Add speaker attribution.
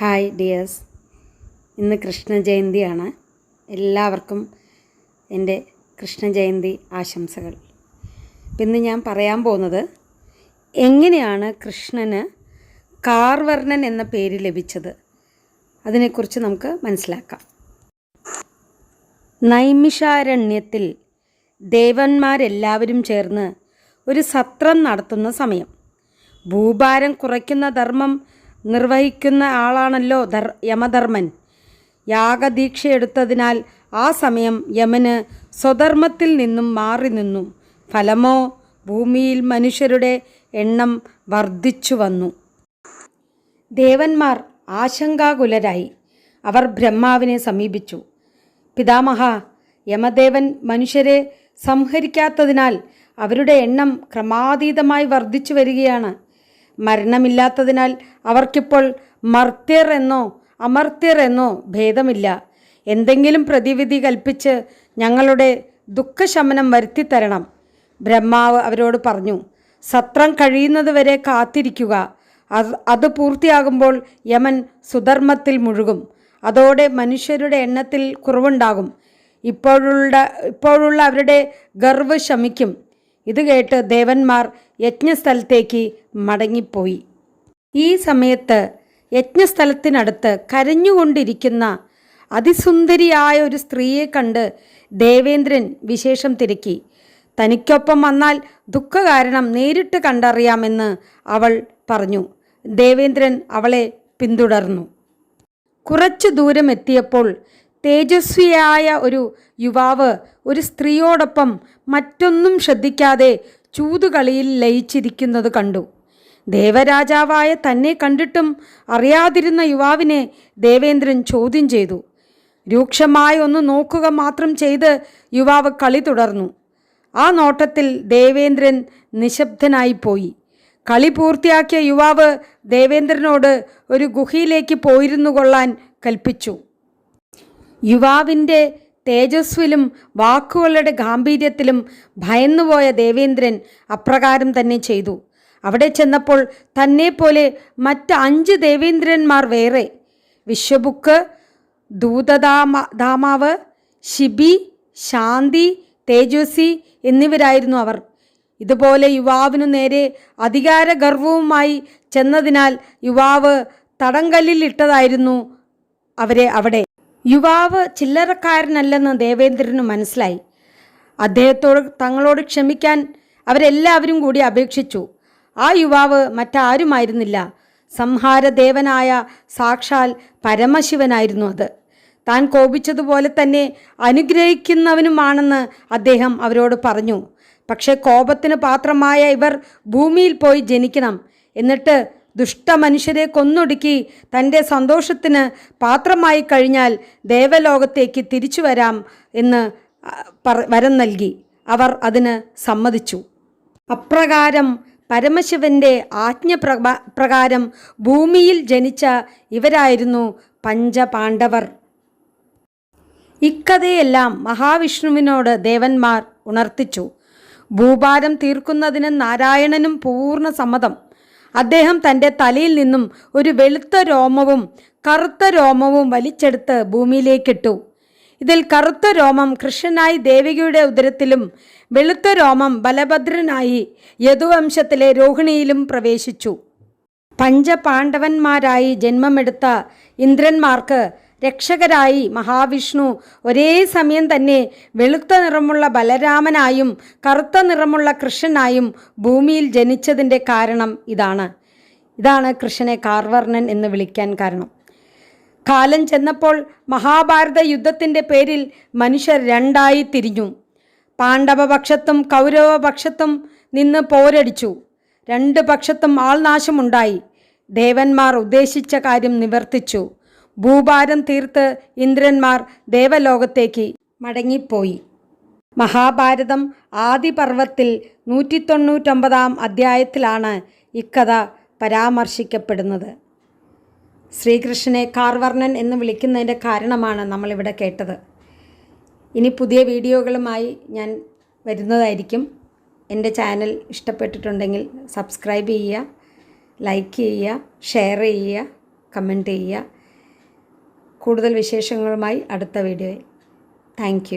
Speaker 1: Hi dears. ഇന്ന് കൃഷ്ണ ജയന്തിയാണ്. എല്ലാവർക്കും എന്റെ കൃഷ്ണ ജയന്തി ആശംസകൾ. ഇന്ന് ഞാൻ പറയാൻ പോകുന്നത് എങ്ങനെയാണ് കൃഷ്ണന് കാർവർണൻ എന്ന പേര് ലഭിച്ചത്? അതിനെക്കുറിച്ച് നമുക്ക് മനസ്സിലാക്കാം. നൈമിഷാരണ്യത്തിൽ ദേവന്മാരെല്ലാവരും ചേർന്ന് ഒരു സത്രം നടത്തുന്ന സമയം. ഭൂഭാരം കുറയ്ക്കുന്ന ധർമ്മം നിർവഹിക്കുന്ന ആളാണല്ലോ ധർ യമധർമ്മൻ. യാഗദീക്ഷയെടുത്തതിനാൽ ആ സമയം യമന് സ്വധർമ്മത്തിൽ നിന്നും മാറി നിന്നു. ഫലമോ ഭൂമിയിൽ മനുഷ്യരുടെ എണ്ണം വർദ്ധിച്ചു വന്നു. ദേവന്മാർ ആശങ്കാകുലരായി. അവർ ബ്രഹ്മാവിനെ സമീപിച്ചു. പിതാമഹ യമദേവൻ മനുഷ്യരെ സംഹരിക്കാത്തതിനാൽ അവരുടെ എണ്ണം ക്രമാതീതമായി വർദ്ധിച്ചു വരികയാണ്. മരണമില്ലാത്തതിനാൽ അവർക്കിപ്പോൾ മർത്യർ എന്നോ അമർത്യർ എന്നോ ഭേദമില്ല. എന്തെങ്കിലും പ്രതിവിധി കൽപ്പിച്ച് ഞങ്ങളുടെ ദുഃഖശമനം വരുത്തിത്തരണം. ബ്രഹ്മാവ് അവരോട് പറഞ്ഞു സത്രം കഴിയുന്നതുവരെ കാത്തിരിക്കുക. അത് അത് പൂർത്തിയാകുമ്പോൾ യമൻ സുധർമ്മത്തിൽ മുഴുകും. അതോടെ മനുഷ്യരുടെ എണ്ണത്തിൽ കുറവുണ്ടാകും. ഇപ്പോഴുള്ള ഇപ്പോഴുള്ള അവരുടെ ഗർവ് ശമിക്കും. ഇത് കേട്ട് ദേവന്മാർ യജ്ഞസ്ഥലത്തേക്ക് മടങ്ങിപ്പോയി. ഈ സമയത്ത് യജ്ഞസ്ഥലത്തിനടുത്ത് കരഞ്ഞുകൊണ്ടിരിക്കുന്ന അതിസുന്ദരിയായ ഒരു സ്ത്രീയെ കണ്ട് ദേവേന്ദ്രൻ വിശേഷം തിരക്കി. തനിക്കൊപ്പം വന്നാൽ ദുഃഖകാരണം നേരിട്ട് കണ്ടറിയാമെന്ന് അവൾ പറഞ്ഞു. ദേവേന്ദ്രൻ അവളെ പിന്തുടർന്നു. കുറച്ചു ദൂരം എത്തിയപ്പോൾ തേജസ്വിയായ ഒരു യുവാവ് ഒരു സ്ത്രീയോടൊപ്പം മറ്റൊന്നും ശ്രദ്ധിക്കാതെ ചൂതുകളിയിൽ ലയിച്ചിരിക്കുന്നത് കണ്ടു. ദേവരാജാവായ തന്നെ കണ്ടിട്ടും അറിയാതിരുന്ന യുവാവിനെ ദേവേന്ദ്രൻ ചോദ്യം ചെയ്തു. രൂക്ഷമായി ഒന്ന് നോക്കുക മാത്രം ചെയ്ത് യുവാവ് കളി തുടർന്നു. ആ നോട്ടത്തിൽ ദേവേന്ദ്രൻ നിശബ്ദനായിപ്പോയി കളി പൂർത്തിയാക്കിയ യുവാവ് ദേവേന്ദ്രനോട് ഒരു ഗുഹയിലേക്ക് പോയിരുന്നു കൊള്ളാൻ കൽപ്പിച്ചു. യുവാവിന്റെ തേജസ്വിലും വാക്കുകളുടെ ഗാംഭീര്യത്തിലും ഭയന്നുപോയ ദേവേന്ദ്രൻ അപ്രകാരം തന്നെ ചെയ്തു. അവിടെ ചെന്നപ്പോൾ തന്നെ മറ്റ് അഞ്ച് ദേവേന്ദ്രന്മാർ വേറെ. വിശ്വബുക്ക് ദൂതദാമ ദാമാവ് ശിബി ശാന്തി തേജസ്വി എന്നിവരായിരുന്നു അവർ. ഇതുപോലെ യുവാവിനു നേരെ അധികാരഗർവവുമായി ചെന്നതിനാൽ യുവാവ് തടങ്കല്ലിലിട്ടതായിരുന്നു അവരെ അവിടെ. യുവാവ് ചില്ലറക്കാരനല്ലെന്ന് ദേവേന്ദ്രന് മനസ്സിലായി. അദ്ദേഹത്തോട് തങ്ങളോട് ക്ഷമിക്കാൻ അവരെല്ലാവരും കൂടി അപേക്ഷിച്ചു. ആ യുവാവ് മറ്റാരുമായിരുന്നില്ല. സംഹാരദേവനായ സാക്ഷാൽ പരമശിവനായിരുന്നു അത്. താൻ കോപിച്ചതുപോലെ തന്നെ അനുഗ്രഹിക്കുന്നവനുമാണെന്ന് അദ്ദേഹം അവരോട് പറഞ്ഞു. പക്ഷേ കോപത്തിന് പാത്രമായ ഇവർ ഭൂമിയിൽ പോയി ജനിക്കണം. എന്നിട്ട് ദുഷ്ടമനുഷ്യരെ കൊന്നൊടുക്കി തന്റെ സന്തോഷത്തിന് പാത്രമായി കഴിഞ്ഞാൽ ദേവലോകത്തേക്ക് തിരിച്ചു വരാം എന്ന് വരം നൽകി. അവർ അതിന് സമ്മതിച്ചു. അപ്രകാരം പരമശിവന്റെ ആജ്ഞ പ്രകാരം ഭൂമിയിൽ ജനിച്ച ഇവരായിരുന്നു പഞ്ചപാണ്ഡവർ. ഇക്കഥയെല്ലാം മഹാവിഷ്ണുവിനോട് ദേവന്മാർ ഉണർത്തിച്ചു. ഭൂഭാരം തീർക്കുന്നതിന് നാരായണനും പൂർണ സമ്മതം. അദ്ദേഹം തന്റെ തലയിൽ നിന്നും ഒരു വെളുത്ത രോമവും കറുത്ത രോമവും വലിച്ചെടുത്ത് ഭൂമിയിലേക്കിട്ടു. ഇതിൽ കറുത്ത രോമം കൃഷ്ണനായി ദേവികയുടെ ഉദരത്തിലും വെളുത്ത രോമം ബലഭദ്രനായി യദുവംശത്തിലെ രോഹിണിയിലും പ്രവേശിച്ചു. പഞ്ചപാണ്ഡവന്മാരായി ജന്മമെടുത്ത ഇന്ദ്രന്മാർക്ക് രക്ഷകരായി മഹാവിഷ്ണു ഒരേ സമയം തന്നെ വെളുത്ത നിറമുള്ള ബലരാമനായും കറുത്ത നിറമുള്ള കൃഷ്ണനായും ഭൂമിയിൽ ജനിച്ചതിന്റെ കാരണം ഇതാണ്. ഇതാണ് കൃഷ്ണനെ കാർവർണൻ എന്ന് വിളിക്കാൻ കാരണം. കാലം ചെന്നപ്പോൾ മഹാഭാരത യുദ്ധത്തിന്റെ പേരിൽ മനുഷ്യർ രണ്ടായി തിരിഞ്ഞു. പാണ്ഡവപക്ഷത്തും കൗരവപക്ഷത്തും നിന്ന് പോരടിച്ചു. രണ്ട് പക്ഷത്തും ആൾനാശമുണ്ടായി. ദേവന്മാർ ഉദ്ദേശിച്ച കാര്യം നിവർത്തിച്ചു. ഭൂഭാരം തീർത്ത് ഇന്ദ്രന്മാർ ദേവലോകത്തേക്ക് മടങ്ങിപ്പോയി. മഹാഭാരതം ആദിപർവത്തിൽ നൂറ്റി തൊണ്ണൂറ്റൊമ്പതാം അധ്യായത്തിലാണ് ഇക്കഥ പരാമർശിക്കപ്പെടുന്നത്. ശ്രീകൃഷ്ണനെ കാർവർണൻ എന്ന് വിളിക്കുന്നതിന്റെ കാരണമാണ് നമ്മളിവിടെ കേട്ടത്. ഇനി പുതിയ വീഡിയോകളുമായി ഞാൻ വരുന്നതായിരിക്കും. എന്റെ ചാനൽ ഇഷ്ടപ്പെട്ടിട്ടുണ്ടെങ്കിൽ സബ്സ്ക്രൈബ് ചെയ്യുക ലൈക്ക് ചെയ്യുക ഷെയർ ചെയ്യുക കമന്റ് ചെയ്യുക. കൂടുതൽ വിശേഷങ്ങളുമായി അടുത്ത വീഡിയോയിൽ. താങ്ക്